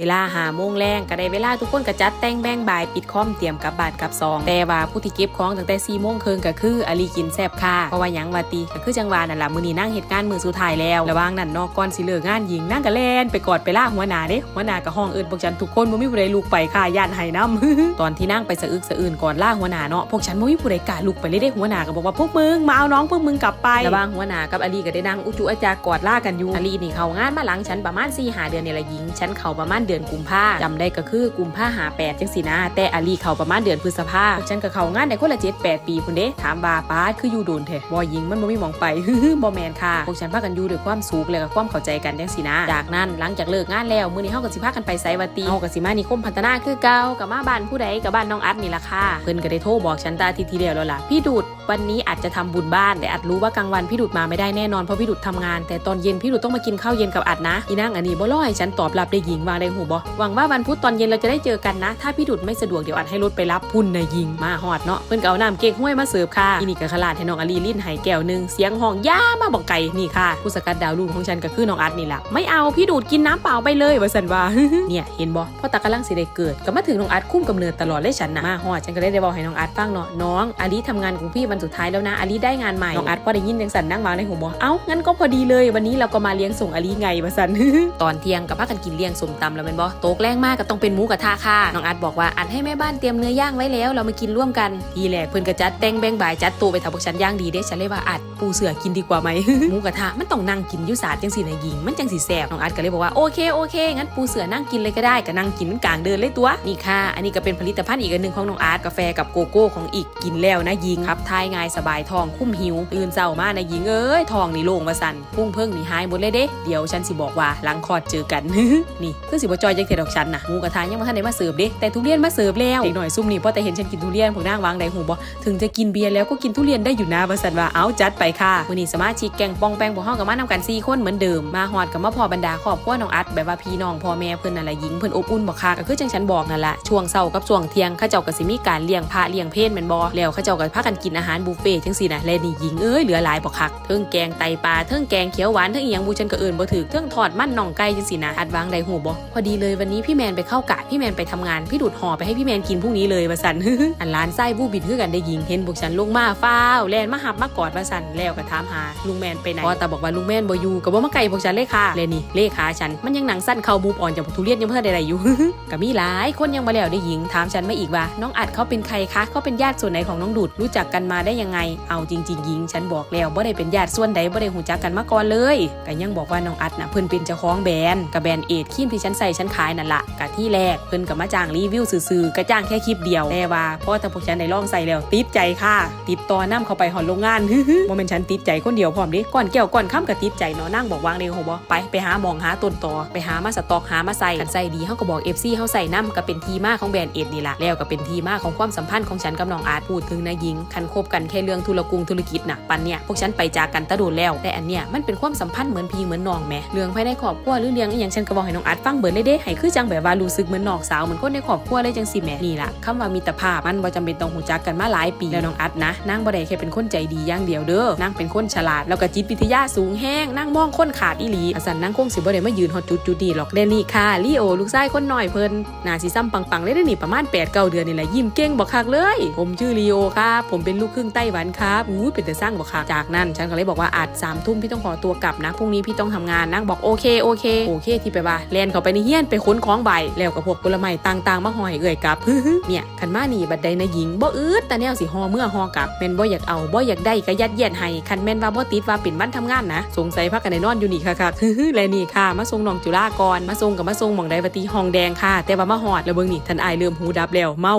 เวลาหาโมงแรงก็ได้เวลาทุกคนก็จัดแต่งแบ่งบายปิดคอมเตรียมกับบานกลับซอง แต่ว่าผู้ที่เก็บของตั้งแต่4ี่โมงครึ่งก็คืออลีกินแซบค่ะเพราะว่ายังวาตีก็คือจังหวานั่นละมือนี้นั่งเหตุการณ์มือสุดท้ายแล้วระว่างนั้นนอกก่อนสิเลิกงานหญิงนั่งก็แล่นไปกอดไปล่าหัวหน้าเด้หัวหน้าก็ห้องเอิ้นพวกฉันทุกคนบ่มีผู้ใดลุกไปค่ะย่านไห้น้ำตอนที่นั่งไปสะอึกสะอื่นก่อนล่าหัวหน้าเนาะพวกฉันบ่มีผู้ใดกล้าลุกไปเลยเด้หัวหน้าก็บอกว่าพวกมึงมาเอาน้องพวกมึงกลับไประว่างหัวหน้ากับอลีก็ได้นั่งอุจุอาจากอดล่ากันอยู่อลีนี่เขางานมาหลังฉันประมาณ4หาเดือนนี่ละหญิงฉันเขาประมาณเดือนกุมภาจำได้ก็คือกุมภาหาแปดจังสินะ แต่อลีเขาประมาณเดือนพฤษภาฉันก็เขางานได้คนละ7 8ปีพุ่นเด้ถามว่าป้าคืออยู่โดนแท้บ่หญิงมันบ่มีมองไปบ่แมนค่ะพวกฉันพากันอยู่ด้วยความสุขและก็ความเข้าใจกันจังสินะ จากนั้นหลังจากเลิกงานแล้วมื้อนี้เฮาก็สิพากันไปไสวัตีเฮาก็สิมานิคมพัฒนาคือเก่ากับมาบ้านผู้ใดกับบ้านน้องอัดนี่ล่ะค่ะเพิ่นก็ได้โทรบอกฉันตาทีทีเดียวแล้วล่ะพี่ดูดวันนี้อาจจะทำบุญบ้าน แต่อัดรู้ว่ากลางวันพี่ดูดมาไม่ได้แน่นอนเพราะพี่ดูดทำงาน แต่ตอนเย็นพี่ดูดต้องมากินข้าวเย็นกับอัดนะอีนางอันนี้บ่ร้อยฉันตอบรับได้หญิงวางได้หบ่หวังว่าวันพุธตอนเย็นเราจะได้เจอกันนะ ถ้าพี่ดูดไม่สะดวกเดี๋ยวอัดให้รถไปรับพุ่นนะยิงมาฮอดเนาะเพิ่นก็เอาน้ำเก๊กห้วยมาเสิร์ฟค่ะอีนี่ก็ขลาดให้น้องอลีลิ้นไหแก้วนึงเสียงห้องย่ามาบอกไก่นี่ค่ะ ผู้สกัดดาวรุ่งของฉันก็คือน้องอัดนี่แหละไม่เอาพี่ดูดกินน้ำเปล่าไปเลยว่าสันว่าเนี่ยเห็นบ่พ่อตากำลังสิได้เกิดก็มาถึงน้องอัดคุ้มกำเนิดตลอดเลยฉันนะมาฮอดฉันก็เลยได้บอกให้น้องอัดฟังเนาะน้องอลีทำงานของพี่วันสุดท้ายแล้วนะอลีได้งานใหม่น้องอัดพอได้ยินยังสันนั่งวาในหัวบ่เอ้างั้นก็พอดีเลย วันนี้เราก็มาเลี้ยงส่งอลีไงว่าสันตอนเที่ยงกับพากันกินเลี้ยงสมตำแล้วเป็นบ่โต๊ะแรงมากก็ต้องเป็นหมูกระทะค่ะน้องอัดบอกว่าอัดให้แม่บ้านเตรียมเนื้อย่างไว้แล้วเรามากินร่วมกันทีแรกเพิ่อนก็จัดแต่งแบ่งบ่ายจัดตัวไปทำพวกฉันย่างดีเด้ฉันเลยว่าอัดปูเสือกินดีกว่าไหมหมูกระทะมันต้องนั่งกินยุสาจังสีนะหญิงมันจังสีแสบน้องอัดก็เลยบอกว่าโอเคโอเคงั้นปูเสือนั่งกินเลยก็ได้ก็นั่งกินมันกลางเดินเลยตัวนี่ค่ะ อันนี้ก็เป็นผลิตภัณฑ์อีกอันหนึ่งของน้องอาร์ตกาแฟกับโกโก้ของอีกกินแล้วนะหญิงครับทายง่ายสบายท้องคุ้มหิวตื่นเช้ามานะหญิงเอ้ยท้องนี่โล่งว่าสั่นพุ่งเพิ่งนี่หายหมดเลยเด้ เดี๋ยวฉันสิบอกว่าหลังคอดเจอกันนี่คือสิบ่จอยจังเทดอกฉันนะหมูกระทะยังบ่ทันได้มาเสิร์ฟเด้แต่ทุเรียนมาเสิร์ฟแล้วเด็กหน่อยซุ่มนี่พอแต่เห็นฉันกินทุเรียนพวกนางวางใดหูบ่ถึงจะกินเบียร์แล้วก็กินทุเรียนได้อยู่นะว่าสันว่าเอาจัดไปค่ะวันนี้สมาชิกแกงปองแปงพวกเฮาก็มานำกัน4คนเหมือนเดิมมาฮอดกับมาพอบรรดาครอบครัวน้องอัดแบบว่าพี่น้องพ่อแม่เพิ่นนั่นแหละหญิงเพิ่นอบอุ่นบ่คักก็คือจังฉันบอกนั่นแหละช่วงเช้ากับช่วงเที่ยงเขาเจ้าก็สิมีการเลี้ยงพระเลี้ยงเพศแม่นบ่แล้วเขาเจ้าก็พากันกินอาหารบุฟเฟ่จังซี่นะและนี่หญิงเอ้ยเหลือหลายบ่คักเทิงแกงไตปลาเทิงแกงเขียวหวานเทิงอีหยังบูฉันก็เอิ้นบ่ถูกเทิงทอดมันน่องไก่จังซี่นะอัดวางได้หูบ่พอดีเลยวันนี้พี่แมนไปเข้ากะพี่แมนไปทำงานพี่ดูดห่อไปให้พี่แมนกินพรุ่งนี้เลยว่าซั่นอันร้านไส้บูบิดคือกันได้หญิงเห็นพวกฉันลงมาฟ้าวแลนมาหับมากอดว่าซั่นแล้วก็ถามหาลุงแมนไปไหนพอตาบอกว่าลุงแมนบ่อยู่ก็บ่มาไกลพวกฉันเลยค่ะเลยนี่เลขาฉันมันยังหนังสั้นเข้ามูฟอ่อนจากพวกทุเรียนยังเพิ่นได้ๆอยู่ก็มีหลายคนยังมาแล้วได้หญิงถามฉันมาอีกว่า น้องอัดเขาเป็นใครคะเขาเป็นญาติส่วนไหนของน้องดูดรู้จักกันมาได้ยังไง เอาจริงๆหญิงฉันบอกแล้วบ่ได้เป็นญาติส่วนใดบ่ได้หูจักกันมาก่อนเลยก็ยังบอกว่าน้องอัดน่ะเพิ่นเป็นเจ้าของแบรนด์กับแบรนด์เอทครีมที่ฉันใส่ฉันขายนั่นละกะที่แรกเพิ่นก็มาจ้างรีวิวซื่อๆก็จ้างแค่คลิปเดียวแต่ว่าพอถ้าพวกฉันได้ลองใส่แล้วติดใจค่ะ ติดต่อนำเข้าไปหอนโรงงานบ่แม่นฉันติดใจคนเดียวพร้อมดิก่อนแก้วก่อนค่ำก็ติดใจเนาะนั่งบอกวางเดียวหบ่ไปไปหาหมองหาต้นต่อไปหามาสต็อกหามาใส่กันใส่ดีเฮาก็บอก FC เฮาใส่น้ำก็เป็นทีมาของแบรนด์เอ็ดนี่ละแล้วก็เป็นทีมาของความสัมพันธ์ของฉันกับน้องอาร์ตพูดถึงนายหญิงคันคบกันแค่เรื่องธุรกุงธุรกิจน่ะปันเนี่ยพวกฉันไปจากกันตะโดนแล้วแต่อันเนี้ยมันเป็นความสัมพันธ์เหมือนพี่เหมือนน้องแม่เรื่องภายในครอบครัวหรือเรื่องอีหยังฉันก็บอกให้น้องอาร์ตฟังเบิดเลยเด้ให้คือจังแบบว่ารู้สึกเหมือนนองสาวเหมือนคนในครอบครัวเลยจังสิแม่นี่ล่ะคำว่ามิตรภาพมันบ่จำเป็นต้องหูจักกันมาหลายปีแล้วน้องอาร์ตนะนางบ่ได้แค่เป็นคนใจดีอย่างเดียวเด้อนางเป็นคนฉลาดแล้วก็จิตวิทยาสูงแห้งนางมองคนขาดอีหลีอสันนางคงสิบ่ได้มายืนฮอดจุดจุดดีหรอกเดนี่ค่ะลีโอลูกชายคนน้อยเพิ่นหน้าสิซ้ำปังๆเลยเด้นี่ประมาณ8 9เดือนนี่แหละยิ้มเก่งบ่คักเลย ผมชื่อลีโอครับผมเป็นลูกครึ่งไต้หวันครับอู้ยเป็นแต่สร้างบ่คักจากนั้นฉันก็เลยบอกว่าอาจสามทุ่มพี่ต้องขอตัวกลับนะพรุ่งนี้พี่ต้องทำงานนางบอกโอเคโอเคโอเคที่ไปว่าแลนเขาไปในเฮียนไปค้นของใบแล้วกับพวกผลไม้ต่างๆมาหอยเอ่ยกับเนี่ยคันมาหนีบัดใดนะหญิงบ่อืดแต่แนวสิฮอเมื่อฮอกลับแม่นบ่อยากเอาบ่อยากได้ก็ยัดเยียดให้คันแม่นว่าบ่ติดว่าเป็นวันทำงานนะ สงสัยพักกันในนอนอยู่นี่ค่ะค่ะและนี่ค่ะ มาส่งน้องจุฬากรมาส่งกับมาส่งหม่องไดปฏิห้องแดงค่ะ แต่ว่ามาหอดแล้วเบิ่งนี่ท่านอายเริ่มหูดับแล้วเมา